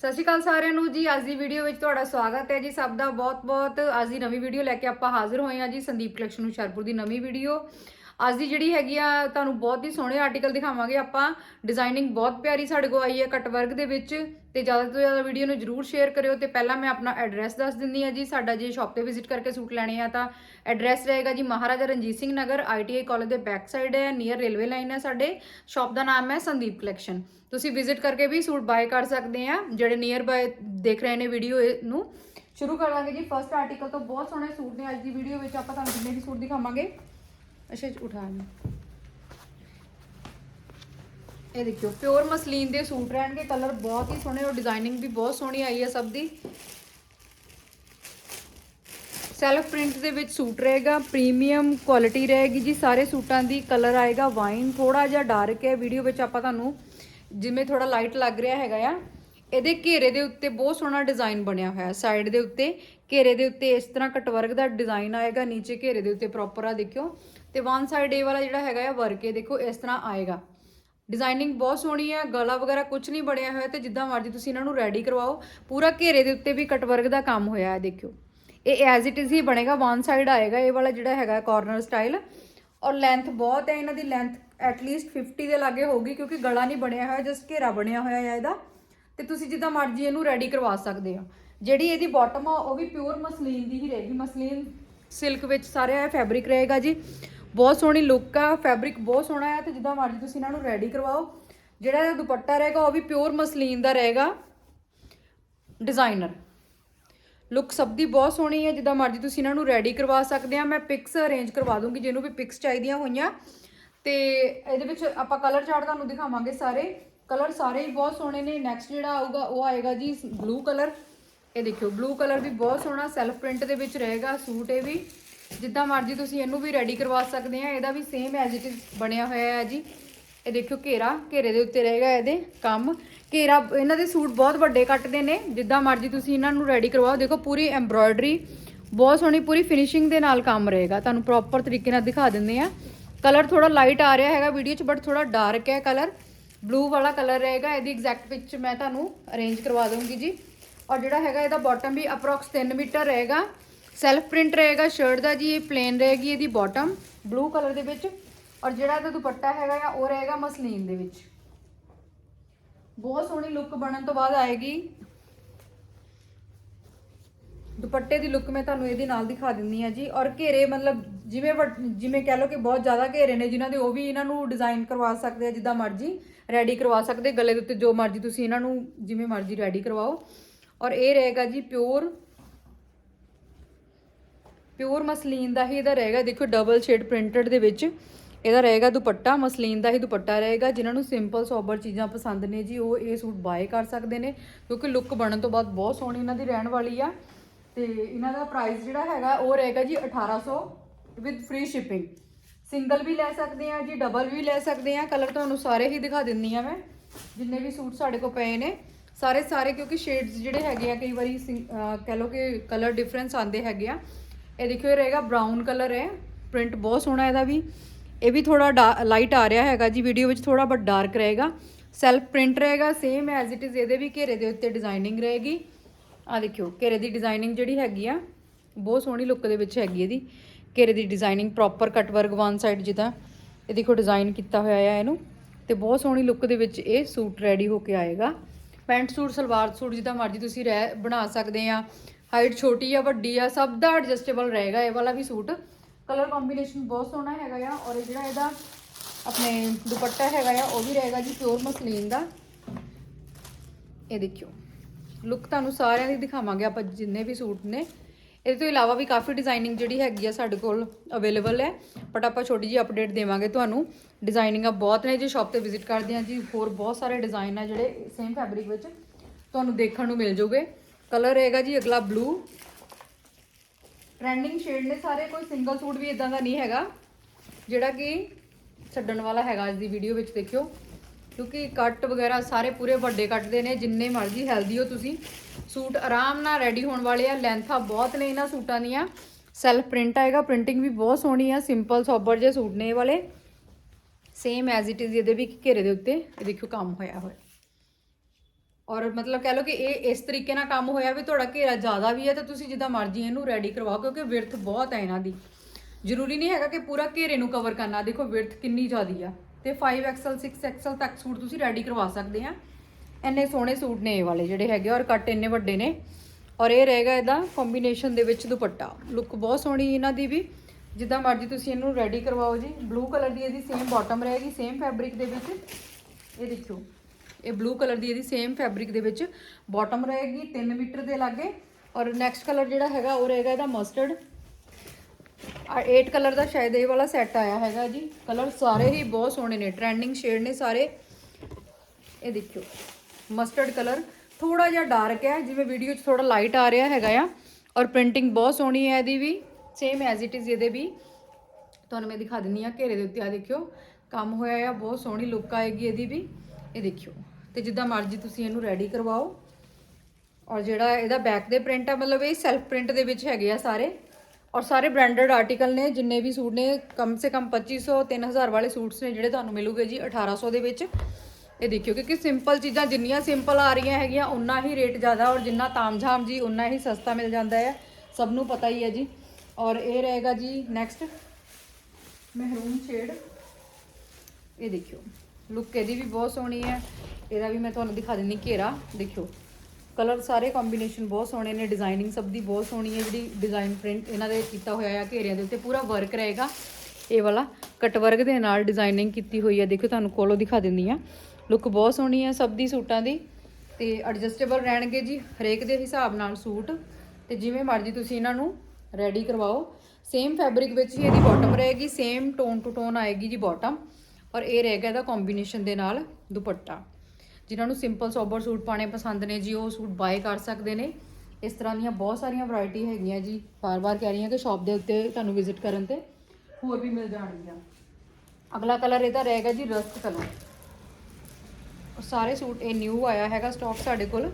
ਸਤਿ ਸ਼੍ਰੀ ਅਕਾਲ ਸਾਰਿਆਂ ਨੂੰ ਜੀ, ਅੱਜ ਦੀ ਵੀਡੀਓ ਵਿੱਚ ਤੁਹਾਡਾ ਸਵਾਗਤ ਹੈ ਜੀ। ਸਭ ਦਾ ਬਹੁਤ-ਬਹੁਤ, ਅੱਜ ਦੀ ਨਵੀਂ ਵੀਡੀਓ ਲੈ ਕੇ ਆਪਾਂ ਹਾਜ਼ਰ ਹੋਏ ਹਾਂ ਜੀ ਸੰਦੀਪ ਕਲੈਕਸ਼ਨ ਹੁਸ਼ਿਆਰਪੁਰ ਦੀ ਨਵੀਂ ਵੀਡੀਓ ਅੱਜ ਦੀ ਜਿਹੜੀ ਹੈਗੀ ਆ, ਤੁਹਾਨੂੰ ਬਹੁਤ ਹੀ ਸੋਹਣੇ ਆਰਟੀਕਲ ਦਿਖਾਵਾਂਗੇ ਆਪਾਂ। ਡਿਜ਼ਾਈਨਿੰਗ ਬਹੁਤ ਪਿਆਰੀ ਸਾਡੇ ਕੋਲ ਆਈ ਹੈ ਕੱਟ ਵਰਕ ਦੇ ਵਿੱਚ ਤੇ ਜ਼ਿਆਦਾ ਤੋਂ ਜ਼ਿਆਦਾ ਵੀਡੀਓ ਨੂੰ ਜਰੂਰ ਸ਼ੇਅਰ ਕਰਿਓ ਤੇ ਪਹਿਲਾਂ ਮੈਂ ਆਪਣਾ ਐਡਰੈਸ ਦੱਸ ਦਿੰਦੀ ਹਾਂ ਜੀ। ਸਾਡਾ ਜੇ ਸ਼ਾਪ ਤੇ ਵਿਜ਼ਿਟ ਕਰਕੇ ਸੂਟ ਲੈਣੇ ਆ ਤਾਂ ਐਡਰੈਸ ਰਹੇਗਾ ਜੀ ਮਹਾਰਾਜਾ ਰਣਜੀਤ ਸਿੰਘ ਨਗਰ ਆਈਟੀਆਈ ਕਾਲਜ ਦੇ ਬੈਕ ਸਾਈਡ ਹੈ ਨੀਅਰ ਰੇਲਵੇ ਲਾਈਨ ਹੈ ਸਾਡੇ। ਸ਼ਾਪ ਦਾ ਨਾਮ ਹੈ ਸੰਦੀਪ ਕਲੈਕਸ਼ਨ ਤੁਸੀਂ ਵਿਜ਼ਿਟ ਕਰਕੇ ਵੀ ਸੂਟ ਬਾਏ ਕਰ ਸਕਦੇ ਆ, ਜਿਹੜੇ ਨੀਅਰ ਬਾਏ ਦੇਖ ਰਹੇ ਨੇ ਵੀਡੀਓ ਨੂੰ। ਸ਼ੁਰੂ ਕਰਾਂਗੇ ਜੀ। ਫਰਸਟ ਆਰਟੀਕਲ ਤੋਂ ਬਹੁਤ ਸੋਹਣੇ ਸੂਟ ਨੇ ਅੱਜ ਦੀ ਵੀਡੀਓ ਵਿੱਚ। ਆਪਾਂ ਤੁਹਾਨੂੰ ਜਿੰਨੇ ਵੀ ਸੂਟ ਦਿਖਾਵਾਂਗੇ। ਅੱਛਾ ਉਠਾ ਲਈ ਇਹ ਦੇਖਿਓ, ਪਿਓਰ ਮਸਲੀਨ ਦੇ ਸੂਟ ਰਹਿਣਗੇ, ਕਲਰ ਬਹੁਤ ਹੀ ਸੋਹਣੇ, ਔਰ ਡਿਜ਼ਾਈਨਿੰਗ ਵੀ ਬਹੁਤ ਸੋਹਣੀ ਆਈ ਹੈ ਸਭ ਦੀ। ਸੈਲਫ ਪ੍ਰਿੰਟ ਦੇ ਵਿੱਚ ਸੂਟ ਰਹੇਗਾ ਪ੍ਰੀਮੀਅਮ ਕੁਆਲਿਟੀ ਰਹੇਗੀ ਜੀ, ਸਾਰੇ ਸੂਟਾਂ ਦੀ ਕਲਰ ਆਏਗਾ ਵਾਈਨ ਥੋੜਾ ਜਿਹਾ ਡਾਰਕ ਹੈ ਵੀਡੀਓ ਵਿੱਚ ਆਪਾਂ ਤੁਹਾਨੂੰ ਜਿਵੇਂ ਥੋੜਾ ਲਾਈਟ ਲੱਗ ਰਿਹਾ ਹੈਗਾ ਆ, ਇਹਦੇ ਘੇਰੇ ਦੇ ਉੱਤੇ ਬਹੁਤ ਸੋਹਣਾ ਡਿਜ਼ਾਈਨ ਬਣਿਆ ਹੋਇਆ ਸਾਈਡ ਦੇ ਉੱਤੇ, ਘੇਰੇ ਦੇ ਉੱਤੇ ਇਸ ਤਰ੍ਹਾਂ ਕਟਵਰਕ ਦਾ ਡਿਜ਼ਾਈਨ ਆਏਗਾ, ਨੀਚੇ ਘੇਰੇ ਦੇ ਉੱਤੇ ਪ੍ਰੋਪਰ ਆ, ਦੇਖਿਓ। ਤੇ ਵਨ ਸਾਈਡ ਏ ਵਾਲਾ ਜਿਹੜਾ ਹੈਗਾ ਆ ਵਰਕ ਇਹ ਦੇਖੋ ਇਸ ਤਰ੍ਹਾਂ ਆਏਗਾ। ਡਿਜ਼ਾਈਨਿੰਗ ਬਹੁਤ ਸੋਹਣੀ ਹੈ ਗਲਾ ਵਗੈਰਾ ਕੁਝ ਨਹੀਂ ਬਣਿਆ ਹੋਇਆ ਤੇ ਜਿੱਦਾਂ ਮਰਜ਼ੀ ਤੁਸੀਂ ਇਹਨਾਂ ਨੂੰ ਰੈਡੀ ਕਰਵਾਓ। ਪੂਰਾ ਘੇਰੇ ਦੇ ਉੱਤੇ ਵੀ ਕਟਵਰਕ ਦਾ ਕੰਮ ਹੋਇਆ ਹੈ, ਦੇਖਿਓ। ਇਹ ਐਜ਼ ਇਟ ਇਜ਼ ਹੀ ਬਣੇਗਾ ਵਨ ਸਾਈਡ ਆਏਗਾ, ਇਹ ਵਾਲਾ ਜਿਹੜਾ ਹੈਗਾ ਕਾਰਨਰ ਸਟਾਈਲ ਔਰ ਲੈਂਥ ਬਹੁਤ ਹੈ, ਇਹਨਾਂ ਦੀ ਲੈਂਥ ਐਟਲੀਸਟ 50 ਦੇ ਲਾਗੇ ਹੋਊਗੀ, ਕਿਉਂਕਿ ਗਲਾ ਨਹੀਂ ਬਣਿਆ ਹੋਇਆ ਜਸਟ ਘੇਰਾ ਬਣਿਆ ਹੋਇਆ ਹੈ ਇਹਦਾ। ਤੇ ਤੁਸੀਂ ਜਿੱਦਾਂ ਮਰਜ਼ੀ ਇਹਨੂੰ ਰੈਡੀ ਕਰਵਾ ਸਕਦੇ ਹੋ। ਜਿਹੜੀ ਇਹਦੀ ਬਾਟਮ ਆ, ਉਹ ਵੀ ਪਿਓਰ ਮਸਲੀਨ ਦੀ ਹੀ ਰਹੇਗੀ। ਮਸਲੀਨ ਸਿਲਕ ਵਿੱਚ ਸਾਰੇ ਇਹ ਫੈਬਰਿਕ ਰਹੇਗਾ ਜੀ। ਬਹੁਤ ਸੋਹਣੀ ਲੁੱਕ ਆ ਫੈਬਰਿਕ ਬਹੁਤ ਸੋਹਣਾ ਹੈ ਤੇ ਜਿੱਦਾਂ ਮਰਜ਼ੀ ਤੁਸੀਂ ਇਹਨਾਂ ਨੂੰ ਰੈਡੀ ਕਰਵਾਓ। ਜਿਹੜਾ ਦੁਪੱਟਾ ਰਹੇਗਾ, ਉਹ ਵੀ ਪਿਓਰ ਮਸਲੀਨ ਦਾ ਰਹੇਗਾ। ਡਿਜ਼ਾਈਨਰ ਲੁੱਕ ਸਭ ਦੀ ਬਹੁਤ ਸੋਹਣੀ ਹੈ ਜਿੱਦਾਂ ਮਰਜ਼ੀ ਤੁਸੀਂ ਇਹਨਾਂ ਨੂੰ ਰੈਡੀ ਕਰਵਾ ਸਕਦੇ ਆ। ਮੈਂ ਪਿਕਸ ਅਰੇਂਜ ਕਰਵਾ ਦੂੰਗੀ, ਜਿਹਨੂੰ ਵੀ ਪਿਕਸ ਚਾਹੀਦੀਆਂ ਹੋਈਆਂ। ਤੇ ਇਹਦੇ ਵਿੱਚ ਆਪਾਂ ਕਲਰ ਚਾਰਟ ਤੁਹਾਨੂੰ ਦਿਖਾਵਾਂਗੇ ਸਾਰੇ। ਕਲਰ ਸਾਰੇ ਹੀ ਬਹੁਤ ਸੋਹਣੇ ਨੇ। ਨੈਕਸਟ ਜਿਹੜਾ ਆਊਗਾ, ਉਹ ਆਏਗਾ ਜੀ ਬਲੂ ਕਲਰ ਇਹ ਦੇਖਿਓ ਬਲੂ ਕਲਰ ਵੀ ਬਹੁਤ ਸੋਹਣਾ ਸੈਲਫ ਪ੍ਰਿੰਟ ਦੇ ਵਿੱਚ ਰਹੇਗਾ, ਸੂਟ ਇਹ ਵੀ। ਜਿੱਦਾਂ ਮਰਜ਼ੀ ਤੁਸੀਂ ਇਹਨੂੰ ਵੀ ਰੈਡੀ ਕਰਵਾ ਸਕਦੇ ਆ, ਇਹਦਾ ਵੀ ਸੇਮ ਐਜ਼ ਇਟ ਇਜ਼ ਬਣਿਆ ਹੋਇਆ ਹੈ ਜੀ। ਇਹ ਦੇਖਿਓ ਘੇਰਾ, ਘੇਰੇ ਦੇ ਉੱਤੇ ਰਹੇਗਾ ਇਹਦੇ ਕੰਮ। ਘੇਰਾ, ਇਹਨਾਂ ਦੇ ਸੂਟ ਬਹੁਤ ਵੱਡੇ ਕੱਟਦੇ ਨੇ, ਜਿੱਦਾਂ ਮਰਜ਼ੀ ਤੁਸੀਂ ਇਹਨਾਂ ਨੂੰ ਰੈਡੀ ਕਰਵਾਓ। ਦੇਖੋ ਪੂਰੀ ਐਮਬ੍ਰੋਇਡਰੀ ਬਹੁਤ ਸੋਹਣੀ ਪੂਰੀ ਫਿਨਿਸ਼ਿੰਗ ਦੇ ਨਾਲ ਕੰਮ ਰਹੇਗਾ। ਤੁਹਾਨੂੰ ਪ੍ਰੋਪਰ ਤਰੀਕੇ ਨਾਲ ਦਿਖਾ ਦਿੰਦੇ ਆ। ਕਲਰ ਥੋੜਾ ਲਾਈਟ ਆ ਰਿਹਾ ਹੈਗਾ ਵੀਡੀਓ 'ਚ ਬਟ ਥੋੜਾ ਡਾਰਕ ਹੈ ਕਲਰ ਬਲੂ ਵਾਲਾ ਕਲਰ ਰਹੇਗਾ, ਇਹਦੀ ਐਗਜ਼ੈਕਟ ਪਿਚ ਮੈਂ ਤੁਹਾਨੂੰ ਅਰੇਂਜ ਕਰਵਾ ਦੂੰਗੀ ਜੀ। ਔਰ ਜਿਹੜਾ ਹੈਗਾ ਇਹਦਾ ਬਾਟਮ ਵੀ ਅਪਰੋਕਸ 3 ਮੀਟਰ ਰਹੇਗਾ। ਸੈਲਫ ਪ੍ਰਿੰਟ ਰਹੇਗਾ ਸ਼ਰਟ ਦਾ ਜੀ, ਇਹ ਪਲੇਨ ਰਹੇਗੀ, ਇਹਦੀ ਬਾਟਮ ਬਲੂ ਕਲਰ ਦੇ ਵਿੱਚ। ਔਰ ਜਿਹੜਾ ਇਹਦਾ ਦੁਪੱਟਾ ਹੈਗਾ ਆ ਉਹ ਰਹੇਗਾ ਮਸਲੀਨ ਦੇ ਵਿੱਚ। ਬਹੁਤ ਸੋਹਣੀ ਲੁੱਕ ਬਣਨ ਤੋਂ ਬਾਅਦ ਆਏਗੀ। ਦੁਪੱਟੇ ਦੀ ਲੁੱਕ ਮੈਂ ਤੁਹਾਨੂੰ ਇਹਦੇ ਨਾਲ ਦਿਖਾ ਦਿੰਦੀ ਆ ਜੀ। ਔਰ ਘੇਰੇ ਮਤਲਬ ਜਿਵੇਂ ਵੱਡ- ਜਿਵੇਂ ਕਹਿ ਲਓ ਕਿ ਬਹੁਤ ਜ਼ਿਆਦਾ ਘੇਰੇ ਨੇ, ਜਿਨ੍ਹਾਂ ਦੇ ਉਹ ਵੀ ਇਹਨਾਂ ਨੂੰ ਡਿਜ਼ਾਈਨ ਕਰਵਾ ਸਕਦੇ ਆ, ਜਿੱਦਾਂ ਮਰਜ਼ੀ ਰੈਡੀ ਕਰਵਾ ਸਕਦੇ ਗਲੇ ਦੇ ਉੱਤੇ ਜੋ ਮਰਜ਼ੀ ਤੁਸੀਂ ਇਹਨਾਂ ਨੂੰ ਜਿਵੇਂ ਮਰਜ਼ੀ ਰੈਡੀ ਕਰਵਾਓ। ਔਰ ਇਹ ਰਹੇਗਾ ਜੀ ਪਿਓਰ ਪਿਓਰ ਮਸਲੀਨ ਦਾ ਹੀ ਇਹਦਾ ਰਹੇਗਾ ਦੇਖੋ ਡਬਲ ਸ਼ੇਡ ਪ੍ਰਿੰਟਡ ਦੇ ਵਿੱਚ। ਇਹਦਾ ਰਹੇਗਾ ਦੁਪੱਟਾ, ਮਸਲੀਨ ਦਾ ਹੀ ਦੁਪੱਟਾ ਰਹੇਗਾ। ਜਿਨ੍ਹਾਂ ਨੂੰ ਸਿੰਪਲ ਸੋਬਰ ਚੀਜ਼ਾਂ ਪਸੰਦ ਨੇ ਜੀ, ਉਹ ਇਹ ਸੂਟ ਬਾਏ ਕਰ ਸਕਦੇ ਨੇ, ਕਿਉਂਕਿ ਲੁੱਕ ਬਣਨ ਤੋਂ ਬਾਅਦ ਬਹੁਤ ਸੋਹਣੀ ਇਹਨਾਂ ਦੀ ਰਹਿਣ ਵਾਲੀ ਆ। ਤੇ ਇਹਨਾਂ ਦਾ ਪ੍ਰਾਈਸ ਜਿਹੜਾ ਹੈਗਾ, ਉਹ ਰਹੇਗਾ ਜੀ 1800 ਵਿਦ ਫ੍ਰੀ ਸ਼ਿਪਿੰਗ ਸਿੰਗਲ ਵੀ ਲੈ ਸਕਦੇ ਆ ਜੀ ਡਬਲ ਵੀ ਲੈ ਸਕਦੇ ਆ। ਕਲਰ ਤੁਹਾਨੂੰ ਸਾਰੇ ਹੀ ਦਿਖਾ ਦਿੰਨੀ ਆ ਮੈਂ, ਜਿੰਨੇ ਵੀ ਸੂਟ ਸਾਡੇ ਕੋਲ ਪਏ ਨੇ। ਸਾਰੇ ਸਾਰੇ ਕਿਉਂਕਿ ਸ਼ੇਡਸ ਜਿਹੜੇ ਹੈਗੇ ਆ, ਕਈ ਵਾਰੀ ਸਿੰ- ਅਹ ਕਹਿ ਲਓ ਕਿ ਕਲਰ ਡਿਫਰੈਂਸ ਆਉਂਦੇ ਹੈਗੇ ਆ। ਇਹ ਦੇਖਿਓ, ਇਹ ਰਹੇਗਾ ਬ੍ਰਾਊਨ ਕਲਰ ਹੈ। ਪ੍ਰਿੰਟ ਬਹੁਤ ਸੋਹਣਾ ਇਹਦਾ ਵੀ। ਇਹ ਵੀ ਥੋੜਾ ਲਾਈਟ ਆ ਰਿਹਾ ਹੈਗਾ ਜੀ। ਵੀਡੀਓ ਵਿੱਚ ਥੋੜਾ ਬਟ ਡਾਰਕ ਰਹੇਗਾ। ਸੈਲਫ ਪ੍ਰਿੰਟ ਰਹੇਗਾ ਸੇਮ ਐਜ਼ ਇਟ ਇਜ਼ ਇਹਦੇ ਵੀ ਘੇਰੇ ਦੇ ਉੱਤੇ ਡਿਜ਼ਾਈਨਿੰਗ ਰਹੇਗੀ। ਆ ਦੇਖਿਓ, ਘੇਰੇ ਦੀ ਡਿਜ਼ਾਈਨਿੰਗ ਜਿਹੜੀ ਹੈਗੀ ਆ, ਬਹੁਤ ਸੋਹਣੀ ਲੁੱਕ ਦੇ ਵਿੱਚ ਹੈਗੀ ਇਹਦੀ। ਘੇਰੇ ਦੀ designing proper cut work one side ਜਿੱਦਾਂ। ਇਹ ਦੇਖੋ ਡਿਜ਼ਾਈਨ ਕੀਤਾ ਹੋਇਆ ਹੈ ਇਹਨੂੰ। ਤੇ ਬਹੁਤ ਸੋਹਣੀ ਲੁੱਕ ਦੇ ਵਿੱਚ ਇਹ ਸੂਟ ਰੈਡੀ ਹੋ ਕੇ ਆਏਗਾ। ਪੈਂਟ ਸੂਟ, ਸਲਵਾਰ ਸੂਟ ਜਿੱਦਾਂ ਮਰਜ਼ੀ ਤੁਸੀਂ ਰਹਿ, ਬਣਾ ਸਕਦੇ ਆ। ਹਾਈਟ ਛੋਟੀ ਆ, ਵੱਡੀ ਆ, ਸਭ ਦਾ ਐਡਜਸਟੇਬਲ ਰਹੇਗਾ ਇਹ ਵਾਲਾ ਵੀ ਸੂਟ। ਕਲਰ ਕੰਬੀਨੇਸ਼ਨ ਬਹੁਤ ਸੋਹਣਾ ਹੈਗਾ ਆ ਔਰ ਇਹ ਜਿਹੜਾ ਇਹਦਾ ਆਪਣੇ ਦੁਪੱਟਾ ਹੈਗਾ ਆ, ਉਹ ਵੀ ਰਹੇਗਾ ਜੀ ਪਿਓਰ ਮਸਲੀਨ ਦਾ। ਇਹ ਦੇਖਿਓ। ਲੁੱਕ ਤੁਹਾਨੂੰ ਸਾਰਿਆਂ ਦੀ ਦਿਖਾਵਾਂਗੇ ਆਪਾਂ ਜਿੰਨੇ ਵੀ ਸੂਟ ਨੇ। ਇਹਦੇ ਤੋਂ ਇਲਾਵਾ ਵੀ ਕਾਫੀ ਡਿਜ਼ਾਈਨਿੰਗ ਜਿਹੜੀ ਹੈਗੀ ਆ ਸਾਡੇ ਕੋਲ ਅਵੇਲੇਬਲ ਹੈ। ਬਟ ਆਪਾਂ ਛੋਟੀ ਜਿਹੀ ਅਪਡੇਟ ਦੇਵਾਂਗੇ ਤੁਹਾਨੂੰ। ਡਿਜ਼ਾਈਨਿੰਗਾਂ ਬਹੁਤ ਨੇ, ਜੀ ਸ਼ਾਪ ਤੇ ਵਿਜ਼ਿਟ ਕਰਦੇ ਆ ਜੀ, ਹੋਰ ਬਹੁਤ ਸਾਰੇ ਡਿਜ਼ਾਈਨ ਆ ਜਿਹੜੇ ਸੇਮ ਫੈਬਰਿਕ ਵਿੱਚ ਤੁਹਾਨੂੰ ਦੇਖਣ ਨੂੰ ਮਿਲ ਜੂਗੇ। ਕਲਰ ਰਹੇਗਾ ਜੀ ਅਗਲਾ ਬਲੂ ਟ੍ਰੈਂਡਿੰਗ ਸ਼ੇਡ ਨੇ ਸਾਰੇ ਕੋਈ ਸਿੰਗਲ ਸੂਟ ਵੀ ਇਦਾਂ ਦਾ ਨਹੀਂ ਹੈਗਾ, ਜਿਹੜਾ ਕਿ ਛੱਡਣ ਵਾਲਾ ਹੈਗਾ ਅੱਜ ਦੀ ਵੀਡੀਓ ਵਿੱਚ ਦੇਖਿਓ। ਕਿਉਂਕਿ ਕੱਟ ਵਗੈਰਾ ਸਾਰੇ ਪੂਰੇ ਵੱਡੇ ਕੱਟਦੇ ਨੇ, ਜਿੰਨੇ ਮਰਜ਼ੀ ਹੈਲਦੀ ਹੋ ਤੁਸੀਂ। ਸੂਟ ਆਰਾਮ ਨਾਲ ਰੈਡੀ ਹੋਣ ਵਾਲੇ ਆ ਲੈਂਥਾਂ ਬਹੁਤ ਨੇ ਇਹਨਾਂ ਸੂਟਾਂ ਦੀਆਂ। ਸੈਲਫ ਪ੍ਰਿੰਟ ਆਏਗਾ ਪ੍ਰਿੰਟਿੰਗ ਵੀ ਬਹੁਤ ਸੋਹਣੀ ਆ ਸਿੰਪਲ ਸੋਬਰ ਜਿਹੇ ਸੂਟ ਨੇ ਇਹ ਵਾਲੇ। ਸੇਮ ਐਜ਼ ਇਟ ਇਜ਼ ਇਹਦੇ ਵੀ ਘੇਰੇ ਦੇ ਉੱਤੇ, ਇਹ ਦੇਖਿਓ ਕੰਮ ਹੋਇਆ ਹੋਇਆ। ਔਰ ਮਤਲਬ ਕਹਿ ਲਓ ਕਿ ਇਹ ਇਸ ਤਰੀਕੇ ਨਾਲ ਕੰਮ ਹੋਇਆ ਵੀ ਤੁਹਾਡਾ ਘੇਰਾ ਜ਼ਿਆਦਾ ਵੀ ਹੈ ਤਾਂ ਤੁਸੀਂ ਜਿੱਦਾਂ ਮਰਜ਼ੀ ਇਹਨੂੰ ਰੈਡੀ ਕਰਵਾਓ ਕਿਉਂਕਿ ਵਿਰਥ ਬਹੁਤ ਹੈ ਇਹਨਾਂ ਦੀ। ਜ਼ਰੂਰੀ ਨਹੀਂ ਹੈਗਾ ਕਿ ਪੂਰਾ ਘੇਰੇ ਨੂੰ ਕਵਰ ਕਰਨਾ। ਦੇਖੋ ਵਿਰਥ ਕਿੰਨੀ ਜ਼ਿਆਦੀ ਆ ਤੇ 5XL 6XL ਤੱਕ ਸੂਟ ਤੁਸੀਂ ਰੈਡੀ ਕਰਵਾ ਸਕਦੇ ਆ। ਇੰਨੇ ਸੋਹਣੇ ਸੂਟ ਨੇ ਇਹ ਵਾਲੇ ਜਿਹੜੇ ਹੈਗੇ ਔਰ ਕੱਟ ਇੰਨੇ ਵੱਡੇ ਨੇ। ਔਰ ਇਹ ਰਹੇਗਾ ਇਹਦਾ ਕੰਬੀਨੇਸ਼ਨ ਦੇ ਵਿੱਚ ਦੁਪੱਟਾ। ਲੁੱਕ ਬਹੁਤ ਸੋਹਣੀ ਇਹਨਾਂ ਦੀ ਵੀ। ਜਿੱਦਾਂ ਮਰਜ਼ੀ ਤੁਸੀਂ ਇਹਨੂੰ ਰੈਡੀ ਕਰਵਾਓ ਜੀ। ਬਲੂ ਕਲਰ ਦੀ ਇਹਦੀ ਸੇਮ ਬਾਟਮ ਰਹੇਗੀ ਸੇਮ ਫੈਬਰਿਕ ਦੇ ਵਿੱਚ। ਇਹ ਦੇਖਿਓ। ਇਹ ਬਲੂ ਕਲਰ ਦੀ ਇਹਦੀ ਸੇਮ ਫੈਬਰਿਕ ਦੇ ਵਿੱਚ ਬਾਟਮ ਰਹੇਗੀ 3 ਮੀਟਰ ਦੇ ਲਾਗੇ। ਔਰ ਨੈਕਸਟ ਕਲਰ ਜਿਹੜਾ ਹੈਗਾ, ਉਹ ਰਹੇਗਾ ਇਹਦਾ ਮਸਟਰਡ ਆ 8 ਕਲਰ ਦਾ ਸ਼ਾਇਦ ਇਹ ਵਾਲਾ ਸੈੱਟ ਆਇਆ ਹੈਗਾ ਜੀ। ਕਲਰ ਸਾਰੇ ਹੀ ਬਹੁਤ ਸੋਹਣੇ ਨੇ ਟ੍ਰੈਂਡਿੰਗ ਸ਼ੇਡ ਨੇ ਸਾਰੇ। ਇਹ ਦੇਖਿਓ ਮਸਟਰਡ ਕਲਰ ਥੋੜਾ ਜਿਹਾ ਡਾਰਕ ਹੈ, ਜਿਵੇਂ ਵੀਡੀਓ 'ਚ ਥੋੜਾ ਲਾਈਟ ਆ ਰਿਹਾ ਹੈਗਾ ਆ। ਔਰ ਪ੍ਰਿੰਟਿੰਗ ਬਹੁਤ ਸੋਹਣੀ ਹੈ ਇਹਦੀ ਵੀ ਸੇਮ ਐਜ਼ ਇਟ ਇਜ਼ ਇਹਦੇ ਵੀ। ਤੁਹਾਨੂੰ ਮੈਂ ਦਿਖਾ ਦਿੰਨੀ ਆ ਘੇਰੇ ਦੇ ਉੱਤੇ ਆ ਦੇਖਿਓ। ਕੰਮ ਹੋਇਆ ਆ, ਬਹੁਤ ਸੋਹਣੀ ਲੁੱਕ ਆਏਗੀ ਇਹਦੀ ਵੀ। ਇਹ ਦੇਖਿਓ। ਤੇ ਜਿੱਦਾਂ ਮਰਜ਼ੀ ਤੁਸੀਂ ਇਹਨੂੰ ਰੈਡੀ ਕਰਵਾਓ। ਔਰ ਜਿਹੜਾ ਇਹਦਾ ਬੈਕ ਦੇ ਪ੍ਰਿੰਟ ਆ, ਮਤਲਬ ਇਹ ਸੈਲਫ ਪ੍ਰਿੰਟ ਦੇ ਵਿੱਚ ਹੈਗੇ ਆ ਸਾਰੇ। ਔਰ ਸਾਰੇ ਬ੍ਰਾਂਡਡ ਆਰਟੀਕਲ ਨੇ, ਜਿੰਨੇ ਵੀ ਸੂਟ ਨੇ, ਕਮ ਸੇ ਕਮ 2500 3000 ਵਾਲੇ ਸੂਟਸ ਨੇ ਜਿਹੜੇ ਤੁਹਾਨੂੰ ਮਿਲੂਗੇ ਜੀ 1800 ਦੇ ਵਿੱਚ। ਇਹ ਦੇਖਿਓ ਕਿਉਂਕਿ ਸਿੰਪਲ ਚੀਜ਼ਾਂ, ਜਿੰਨੀਆਂ ਸਿੰਪਲ ਆ ਰਹੀਆਂ ਹੈਗੀਆਂ ਉਨਾ ਹੀ ਰੇਟ ਜ਼ਿਆਦਾ ਔਰ ਜਿੰਨਾ ਤਾਮਝਾਮ ਜੀ ਉਨਾ ਹੀ ਸਸਤਾ ਮਿਲ ਜਾਂਦਾ ਹੈ। ਸਭ ਨੂੰ ਪਤਾ ਹੀ ਹੈ ਜੀ। ਔਰ ਇਹ ਰਹੇਗਾ ਜੀ ਨੈਕਸਟ ਮਹਿਰੂਨ ਸ਼ੇਡ ਇਹ ਦੇਖਿਓ। ਲੁੱਕ ਇਹਦੀ ਵੀ ਬਹੁਤ ਸੋਹਣੀ ਹੈ। ਇਹਦਾ ਵੀ ਮੈਂ ਤੁਹਾਨੂੰ ਦਿਖਾ ਦਿੰਦੀ ਘੇਰਾ, ਦੇਖਿਓ। ਕਲਰ ਸਾਰੇ ਕੰਬੀਨੇਸ਼ਨ ਬਹੁਤ ਸੋਹਣੇ ਨੇ ਡਿਜ਼ਾਈਨਿੰਗ ਸਭ ਦੀ ਬਹੁਤ ਸੋਹਣੀ ਹੈ ਜਿਹੜੀ ਡਿਜ਼ਾਈਨ ਪ੍ਰਿੰਟ ਇਹਨਾਂ ਦੇ ਕੀਤਾ ਹੋਇਆ ਆ ਘੇਰਿਆਂ ਦੇ ਉੱਤੇ ਪੂਰਾ ਵਰਕ ਰਹੇਗਾ। ਇਹ ਵਾਲਾ ਕਟ ਵਰਕ ਦੇ ਨਾਲ ਡਿਜ਼ਾਈਨਿੰਗ ਕੀਤੀ ਹੋਈ ਹੈ ਦੇਖੋ ਤੁਹਾਨੂੰ ਕੋਲੋਂ ਦਿਖਾ ਦਿੰਦੀ ਆ ਲੁੱਕ ਬਹੁਤ ਸੋਹਣੀ ਹੈ ਸਭ ਦੀ ਸੂਟਾਂ ਦੀ। ਤੇ ਐਡਜਸਟੇਬਲ ਰਹਿਣਗੇ ਜੀ, ਹਰੇਕ ਦੇ ਹਿਸਾਬ ਨਾਲ ਸੂਟ। ਤੇ ਜਿਵੇਂ ਮਰਜ਼ੀ ਤੁਸੀਂ ਇਹਨਾਂ ਨੂੰ ਰੈਡੀ ਕਰਵਾਓ। ਸੇਮ ਫੈਬਰਿਕ ਵਿੱਚ ਹੀ ਇਹਦੀ ਬਾਟਮ ਰਹੇਗੀ ਸੇਮ ਟੋਨ ਟੂ ਟੋਨ ਆਏਗੀ ਜੀ ਬਾਟਮ ਔਰ ਇਹ ਰਹੇਗਾ ਇਹਦਾ ਕੰਬੀਨੇਸ਼ਨ ਦੇ ਨਾਲ ਦੁਪੱਟਾ। ਜਿਨ੍ਹਾਂ ਨੂੰ ਸਿੰਪਲ ਸੋਬਰ ਸੂਟ ਪਾਣੇ ਪਸੰਦ ਨੇ ਜੀ, ਉਹ ਸੂਟ ਬਾਏ ਕਰ ਸਕਦੇ ਨੇ। ਇਸ ਤਰ੍ਹਾਂ ਦੀਆਂ ਬਹੁਤ ਸਾਰੀਆਂ ਵੈਰਾਈਟੀ ਹੈਗੀਆਂ ਜੀ। ਬਾਰ-ਬਾਰ ਕਹਿ ਰਹੀ ਹਾਂ ਕਿ ਸ਼ਾਪ ਦੇ ਉੱਤੇ ਤੁਹਾਨੂੰ ਵਿਜ਼ਿਟ ਕਰਨ ਤੇ ਹੋਰ ਵੀ ਮਿਲ ਜਾਣਗੀਆਂ। ਅਗਲਾ ਕਲਰ ਇਹਦਾ ਰਹੇਗਾ ਜੀ ਰਸਟ ਕਲਰ ਸਾਰੇ ਸੂਟ ਇਹ ਨਿਊ ਆਇਆ ਹੈਗਾ ਸਟਾਕ ਸਾਡੇ ਕੋਲ।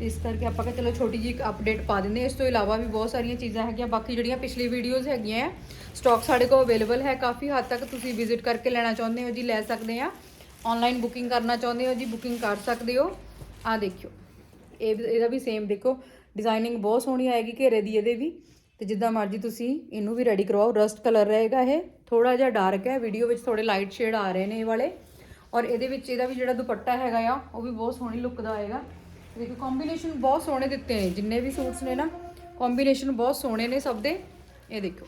ਇਸ ਕਰਕੇ ਆਪਾਂ ਕਿ ਚਲੋ ਛੋਟੀ ਜਿਹੀ ਅਪਡੇਟ ਪਾ ਦਿੰਦੇ ਹਾਂ। ਇਸ ਤੋਂ ਇਲਾਵਾ ਵੀ ਬਹੁਤ ਸਾਰੀਆਂ ਚੀਜ਼ਾਂ ਹੈਗੀਆਂ, ਬਾਕੀ ਜਿਹੜੀਆਂ ਪਿਛਲੀ ਵੀਡੀਓਜ਼ ਹੈਗੀਆਂ ਸਟਾਕ ਸਾਡੇ ਕੋਲ ਅਵੇਲੇਬਲ ਹੈ। ਕਾਫੀ ਹੱਦ ਤੱਕ ਤੁਸੀਂ ਵਿਜ਼ਿਟ ਕਰਕੇ ਲੈਣਾ ਚਾਹੁੰਦੇ ਹੋ ਜੀ, ਲੈ ਸਕਦੇ ਆ। ਆਨਲਾਈਨ ਬੁਕਿੰਗ ਕਰਨਾ ਚਾਹੁੰਦੇ ਹੋ ਜੀ ਬੁਕਿੰਗ ਕਰ ਸਕਦੇ ਹੋ। ਆ ਦੇਖਿਓ। ਇਹ ਇਹਦਾ ਵੀ ਸੇਮ ਦੇਖੋ। ਡਿਜ਼ਾਈਨਿੰਗ ਬਹੁਤ ਸੋਹਣੀ ਆਏਗੀ ਘੇਰੇ ਦੀ ਇਹਦੇ ਵੀ। ਤੇ ਜਿੱਦਾਂ ਮਰਜ਼ੀ ਤੁਸੀਂ ਇਹਨੂੰ ਵੀ ਰੈਡੀ ਕਰਵਾਓ। ਰਸਟ ਕਲਰ ਰਹੇਗਾ ਇਹ। ਥੋੜਾ ਜਿਹਾ ਡਾਰਕ ਹੈ। ਵੀਡੀਓ ਵਿੱਚ ਥੋੜੇ ਲਾਈਟ ਸ਼ੇਡ ਆ ਰਹੇ ਨੇ ਇਹ ਵਾਲੇ। ਔਰ ਇਹਦੇ ਵਿੱਚ ਇਹਦਾ ਵੀ ਜਿਹੜਾ ਦੁਪੱਟਾ ਹੈਗਾ ਆ, ਉਹ ਵੀ ਬਹੁਤ ਸੋਹਣੀ ਲੁੱਕ ਦਾ ਆਏਗਾ। ਦੇਖੋ ਕੰਬੀਨੇਸ਼ਨ ਬਹੁਤ ਸੋਹਣੇ ਦਿੱਤੇ ਨੇ, ਜਿੰਨੇ ਵੀ ਸੂਟਸ ਨੇ ਨਾ ਕੰਬੀਨੇਸ਼ਨ ਬਹੁਤ ਸੋਹਣੇ ਨੇ ਸਭ ਦੇ। ਇਹ ਦੇਖੋ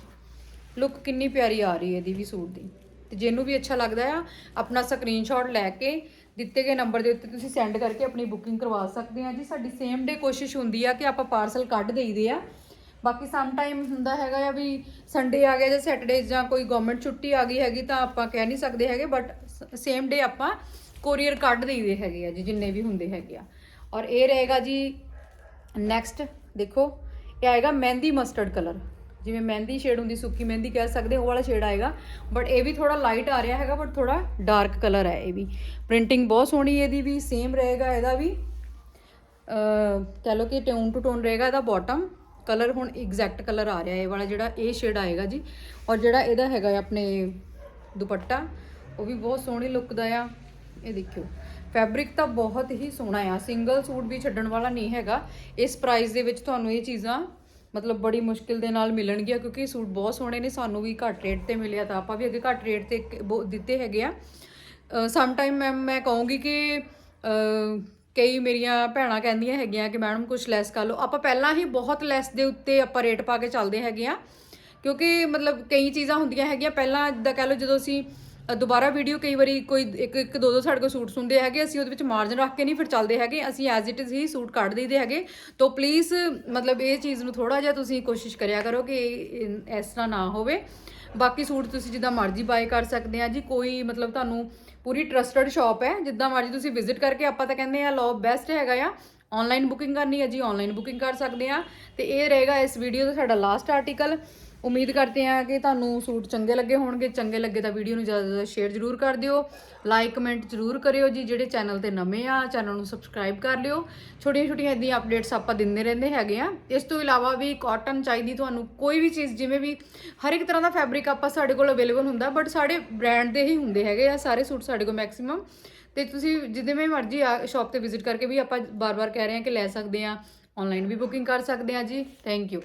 ਲੁੱਕ ਕਿੰਨੀ ਪਿਆਰੀ ਆ ਰਹੀ ਹੈ ਇਹਦੀ ਵੀ ਸੂਟ ਦੀ। ਤੇ ਜਿਹਨੂੰ ਵੀ ਅੱਛਾ ਲੱਗਦਾ ਆ, ਆਪਣਾ ਸਕਰੀਨਸ਼ਾਟ ਲੈ ਕੇ, ਦਿੱਤੇ ਗਏ ਨੰਬਰ ਦੇ ਉੱਤੇ ਤੁਸੀਂ ਸੈਂਡ ਕਰਕੇ ਆਪਣੀ ਬੁਕਿੰਗ ਕਰਵਾ ਸਕਦੇ ਆ। ਜੀ, ਸਾਡੀ ਸੇਮ ਡੇ ਕੋਸ਼ਿਸ਼ ਹੁੰਦੀ ਆ ਕਿ ਆਪਾਂ ਪਾਰਸਲ ਕੱਢ ਦੇਈਦੇ ਆ। ਬਾਕੀ ਸਮ ਟਾਈਮ ਹੁੰਦਾ ਹੈਗਾ ਆ ਵੀ ਸੰਡੇ ਆ ਗਿਆ ਜਾਂ ਸੈਟਰਡੇ ਜਾਂ ਕੋਈ ਗਵਰਨਮੈਂਟ ਛੁੱਟੀ ਆ ਗਈ ਹੈਗੀ ਤਾਂ ਆਪਾਂ ਕਹਿ ਨਹੀਂ ਸਕਦੇ ਹੈਗੇ ਬਟ ਸੇਮ ਡੇ ਆਪਾਂ ਕੋਰੀਅਰ ਕੱਢ ਦੇਈਦੇ ਹੈਗੇ ਆ ਜੀ, ਜਿੰਨੇ ਵੀ ਹੁੰਦੇ ਹੈਗੇ ਆ। ਔਰ ਇਹ ਰਹੇਗਾ ਜੀ ਨੈਕਸਟ ਦੇਖੋ, ਇਹ ਆਏਗਾ ਮਹਿੰਦੀ ਮਸਟਰਡ ਕਲਰ ਜਿਵੇਂ ਮਹਿੰਦੀ ਸ਼ੇਡ ਹੁੰਦੀ, ਸੁੱਕੀ ਮਹਿੰਦੀ ਕਹਿ ਸਕਦੇ, ਉਹ ਵਾਲਾ ਸ਼ੇਡ ਆਏਗਾ। ਬਟ ਇਹ ਵੀ ਥੋੜਾ ਲਾਈਟ ਆ ਰਿਹਾ ਹੈਗਾ ਬਟ ਥੋੜਾ ਡਾਰਕ ਕਲਰ ਹੈ ਇਹ ਵੀ। ਪ੍ਰਿੰਟਿੰਗ ਬਹੁਤ ਸੋਹਣੀ ਇਹਦੀ ਵੀ ਸੇਮ ਰਹੇਗਾ ਇਹਦਾ ਵੀ। ਅਹ, ਕਹਿ ਲਓ ਕਿ ਟੋਨ ਟੂ ਟੋਨ ਰਹੇਗਾ ਇਹਦਾ ਬਾਟਮ ਕਲਰ ਹੁਣ ਐਗਜ਼ੈਕਟ ਕਲਰ ਆ ਰਿਹਾ ਇਹ ਵਾਲਾ ਜਿਹੜਾ, ਇਹ ਸ਼ੇਡ ਆਏਗਾ ਜੀ। ਔਰ ਜਿਹੜਾ ਇਹਦਾ ਹੈਗਾ ਆਪਣੇ ਦੁਪੱਟਾ, ਉਹ ਵੀ ਬਹੁਤ ਸੋਹਣੀ ਲੁੱਕ ਦਾ ਆ। ਇਹ ਦੇਖਿਓ। ਫੈਬਰਿਕ ਤਾਂ ਬਹੁਤ ਹੀ ਸੋਹਣਾ ਆ। ਸਿੰਗਲ ਸੂਟ ਵੀ ਛੱਡਣ ਵਾਲਾ ਨਹੀਂ ਹੈਗਾ। ਇਸ ਪ੍ਰਾਈਸ ਦੇ ਵਿੱਚ ਤੁਹਾਨੂੰ ਇਹ ਚੀਜ਼ਾਂ ਮਤਲਬ ਬੜੀ ਮੁਸ਼ਕਿਲ ਦੇ ਨਾਲ ਮਿਲਣਗੀਆਂ ਕਿਉਂਕਿ ਇਹ ਸੂਟ ਬਹੁਤ ਸੋਹਣੇ ਨੇ, ਸਾਨੂੰ ਵੀ ਘੱਟ ਰੇਟ ਤੇ ਮਿਲਿਆ ਤਾਂ ਆਪਾਂ ਵੀ ਅੱਗੇ ਘੱਟ ਰੇਟ ਤੇ ਕ- ਦਿੱਤੇ ਹੈਗੇ ਆ। ਸਮ ਟਾਈਮ ਮੈਂ ਮੈਂ ਕਹੂੰਗੀ ਕਿ ਕਈ ਮੇਰੀਆਂ ਭੈਣਾਂ ਕਹਿੰਦੀਆਂ ਹੈਗੀਆਂ ਕਿ ਮੈਡਮ ਕੁਝ ਲੈਸ ਕਰ ਲਓ। ਆਪਾਂ ਪਹਿਲਾਂ ਹੀ ਬਹੁਤ ਲੈਸ ਦੇ ਉੱਤੇ ਆਪਾਂ ਰੇਟ ਪਾ ਕੇ ਚੱਲਦੇ ਹੈਗੇ ਆ। ਕਿਉਂਕਿ ਮਤਲਬ ਕਈ ਚੀਜ਼ਾਂ ਹੁੰਦੀਆਂ ਹੈਗੀਆਂ। ਪਹਿਲਾਂ ਜਿੱਦਾਂ ਕਹਿ ਲਓ ਜਦੋਂ ਅਸੀਂ ਦੁਬਾਰਾ ਵੀਡੀਓ ਕਈ ਵਾਰੀ ਕੋਈ ਇੱਕ ਇੱਕ, ਦੋ ਦੋ ਸਾਡੇ ਕੋਲ ਸੂਟ ਹੁੰਦੇ ਹੈਗੇ, ਅਸੀਂ ਉਹਦੇ ਵਿੱਚ ਮਾਰਜਨ ਰੱਖ ਕੇ ਨਹੀਂ ਫਿਰ ਚੱਲਦੇ ਹੈਗੇ, ਅਸੀਂ ਐਜ਼ ਇਟ ਇਜ਼ ਹੀ ਸੂਟ ਕੱਢ ਦਈਦੇ ਹੈਗੇ। ਤੋਂ ਪਲੀਜ਼ ਮਤਲਬ ਇਹ ਚੀਜ਼ ਨੂੰ ਥੋੜਾ ਜਿਹਾ ਤੁਸੀਂ ਕੋਸ਼ਿਸ਼ ਕਰਿਆ ਕਰੋ ਕਿ ਇਹ- ਇਸ ਤਰ੍ਹਾਂ ਨਾ ਹੋਵੇ। ਬਾਕੀ ਸੂਟ ਤੁਸੀਂ ਜਿੱਦਾਂ ਮਰਜ਼ੀ ਬਾਏ ਕਰ ਸਕਦੇ ਆ ਜੀ, ਕੋਈ ਮਤਲਬ ਤੁਹਾਨੂੰ ਪੂਰੀ ਟਰਸਟਡ ਸ਼ਾਪ ਹੈ, ਜਿੱਦਾਂ ਮਰਜ਼ੀ ਤੁਸੀਂ ਵਿਜ਼ਿਟ ਕਰਕੇ ਆਪਾਂ ਤਾਂ ਕਹਿੰਦੇ ਆ ਲੋ ਬੈਸਟ ਹੈਗਾ ਆ। ਆਨਲਾਈਨ ਬੁਕਿੰਗ ਕਰਨੀ ਹੈ ਜੀ ਆਨਲਾਈਨ ਬੁਕਿੰਗ ਕਰ ਸਕਦੇ ਆ। ਤੇ ਇਹ ਰਹੇਗਾ ਇਸ ਵੀਡੀਓ ਦਾ ਸਾਡਾ ਲਾਸਟ ਆਰਟੀਕਲ ਉਮੀਦ ਕਰਦੇ ਹਾਂ ਕਿ ਤੁਹਾਨੂੰ ਸੂਟ ਚੰਗੇ ਲੱਗੇ ਹੋਣਗੇ। ਚੰਗੇ ਲੱਗੇ ਤਾਂ ਵੀਡੀਓ ਨੂੰ ਜ਼ਿਆਦਾ ਤੋਂ ਜ਼ਿਆਦਾ ਸ਼ੇਅਰ ਜ਼ਰੂਰ ਕਰ ਦਿਓ। ਲਾਈਕ ਕਮੈਂਟ ਜ਼ਰੂਰ ਕਰਿਓ ਜੀ, ਜਿਹੜੇ ਚੈਨਲ ਤੇ ਨਵੇਂ ਆ ਚੈਨਲ ਨੂੰ ਸਬਸਕ੍ਰਾਈਬ ਕਰ ਲਿਓ। ਛੋਟੀਆਂ ਛੋਟੀਆਂ ਇਦਾਂ ਅਪਡੇਟਸ ਆਪਾਂ ਦਿੰਦੇ ਰਹਿੰਦੇ ਹੈਗੇ ਆ ਇਸ ਤੋਂ ਇਲਾਵਾ ਵੀ ਕਾਟਨ ਚਾਹੀਦੀ ਤੁਹਾਨੂੰ ਕੋਈ ਵੀ ਚੀਜ਼, ਜਿਵੇਂ ਵੀ ਹਰ ਇੱਕ ਤਰ੍ਹਾਂ ਦਾ ਫੈਬਰਿਕ ਆਪਾਂ ਸਾਡੇ ਕੋਲ ਅਵੇਲੇਬਲ ਹੁੰਦਾ ਬਟ ਸਾਡੇ ਬ੍ਰਾਂਡ ਦੇ ਹੀ ਹੁੰਦੇ ਹੈਗੇ ਆ, ਸਾਰੇ ਸੂਟ ਸਾਡੇ ਕੋਲ ਮੈਕਸਿਮਮ ਤੇ ਤੁਸੀਂ ਜਿੱਦੇ ਮੈਂ ਮਰਜ਼ੀ ਆ ਸ਼ਾਪ ਤੇ ਵਿਜ਼ਿਟ ਕਰਕੇ ਵੀ ਆਪਾਂ ਬਾਰ-ਬਾਰ ਕਹਿ ਰਹੇ ਹਾਂ ਕਿ ਲੈ ਸਕਦੇ ਆ ਆਨਲਾਈਨ ਵੀ ਬੁਕਿੰਗ ਕਰ ਸਕਦੇ ਆ ਜੀ। Thank you